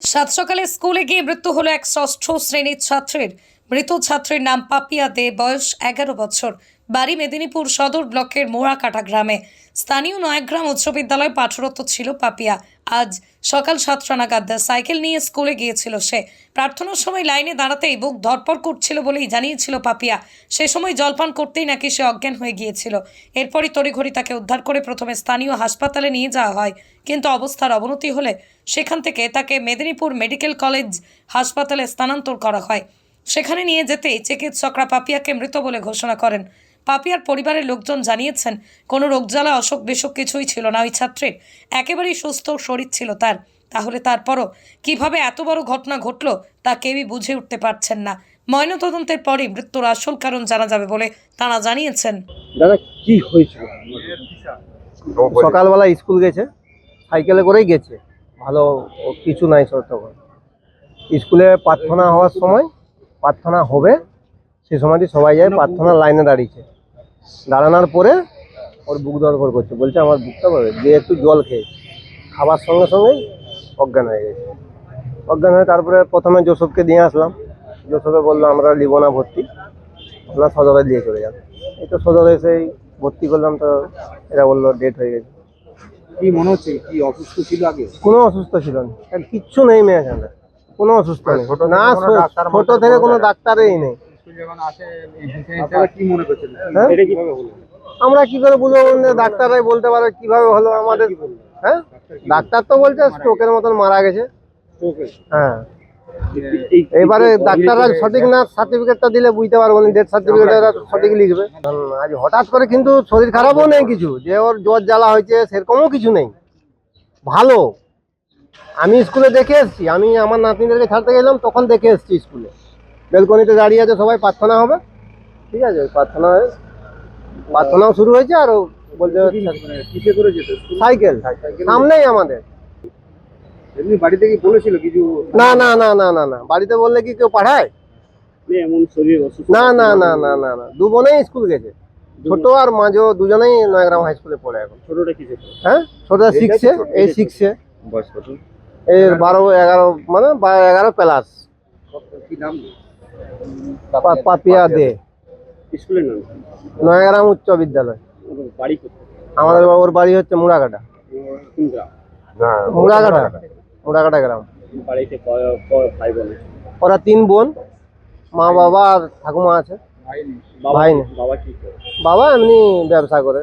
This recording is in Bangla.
সাত সকালে স্কুলে গিয়ে মৃত্যু হলো এক ষষ্ঠ শ্রেণির ছাত্রের। মৃত ছাত্রের নাম পাপিয়া দে, বয়স এগারো বছর, বাড়ি মেদিনীপুর সদর ব্লকের মোড়াকাটা গ্রামে। স্থানীয় নয়াগ্রাম উচ্চ বিদ্যালয়ে পাঠরত ছিল পাপিয়া। আজ সকাল সাতটা নাগাদ সাইকেল নিয়ে স্কুলে গিয়েছিল সে। প্রার্থনার সময় লাইনে দাঁড়াতেই বুক ধরপড় করছিল বলেই জানিয়েছিল পাপিয়া। সে সময় জলপান করতেই নাকি সে অজ্ঞান হয়ে গিয়েছিল। এরপরই তড়িঘড়ি তাকে উদ্ধার করে প্রথমে স্থানীয় হাসপাতালে নিয়ে যাওয়া হয়। কিন্তু অবস্থার অবনতি হলে সেখান থেকে তাকে মেদিনীপুর মেডিকেল কলেজ হাসপাতালে স্থানান্তর করা হয়। সেখানে নিয়ে যেতেই চিকিৎসকরা পাপিয়াকে মৃত বলে ঘোষণা করেন। পাপিয়ার পরিবারের লোকজন জানিয়েছেন, কোনো রোগজ্বালা, অসুখ বিসুখ কিছুই ছিল না। ওই ছাত্রের একেবারেই সুস্থ শরীর ছিল তার। তাহলে তারপরও কীভাবে এত বড় ঘটনা ঘটলো তা কেউই বুঝে উঠতে পারছেন না। ময়নাতদন্তের পরে মৃত্যুর আসল কারণ জানা যাবে বলে তারা জানিয়েছেন। দাদা, কি হয়েছিল? সকালবেলা স্কুল গেছে, সাইকেলে করেই গেছে। ভালো কিছু নাই তখন স্কুলে প্রার্থনা হওয়ার সময় প্রার্থনা হবে সে সময়টি সবাই যায় প্রার্থনার লাইনে দাঁড়িয়েছে। দাঁড়ানোর পরে ওর বুক দরকার করছে বলছে আমার বুকটা পাবে দিয়ে একটু জল খেয়ে খাবার সঙ্গে সঙ্গেই অজ্ঞান হয়ে গেছে। অজ্ঞান হয়ে তারপরে প্রথমে জোসফকে দিয়ে আসলাম। জোসফে বলল আমরা নিব না ভর্তি আপনার সদরে দিয়ে চলে যান এই তো সদরে এসেই ভর্তি করলাম তো এরা বলল ডেট হয়ে গেছে। কি মনে হচ্ছে কি অসুস্থ ছিল আগে? কোনো অসুস্থ ছিল না। কিচ্ছু নেই মেয়ে এখানে। কোনো অসুস্থ নেই। না ছোট থেকে কোনো ডাক্তারই নেই। আপনারা কি মনে করছেন? হ্যাঁ? এটা কীভাবে হলো? আমরা কি করে বুঝব ডাক্তাররাই বলতে পারে কীভাবে হলো আমাদের? হ্যাঁ? ডাক্তার তো বলছে স্ট্রোকের মতন মারা গেছে। হ্যাঁ। এবারে ডাক্তাররা সঠিক না সার্টিফিকেটটা দিলে বুঝতে পারব না ডেথ সার্টিফিকেট সঠিক লিখবে। আজ হঠাৎ করে কিন্তু শরীর খারাপও নেই কিছু। যে ওর জ্বর জ্বালা হয়েছে সেরকমও কিছু নেই। ভালো। আমি স্কুলে দেখে এসেছি। আমি আমার নাতনিদেরকে ছাড়তে গেলাম তখন দেখে এসেছি স্কুলে। বেলকনিতে দাঁড়িয়ে আছে সবাই প্রার্থনা হবে। ঠিক আছে প্রার্থনা প্রার্থনাও শুরু হয়েছে আর ও বলছে মানে কিসে করে যেত সাইকেল। সামনেই আমাদের। এমনি বলেছিল কিছু? না না না না না না। বাড়িতে বললে কি কেউ পাঠায়? এমন শরীর অসুস্থ না না না না না না। দু বোনেই স্কুল গেছে। ছোট আর মাঝো দুজনেই নয়গ্রাম হাই স্কুলে পড়ে এখন। ছোটটা কিসে হ্যাঁ? ছোটটা সিক্সে এই সিক্সে বয়স কত? এর বারো এগারো মানে বারো এগারো প্লাস। কি নাম? পাপিয়া দে। স্কুলের নাম? নয়গ্রাম উচ্চ বিদ্যালয়। বাড়ি আমাদের ওর বাড়ি হচ্ছে গ্রাম? মুড়াকাটা মুড়াকাটা গ্রাম। বাড়িতে ভাই বোন ওরা তিন বোন মা বাবা আর ঠাকুমা আছে। ভাই। বাবা কি বাবা এমনি ব্যবসা করে।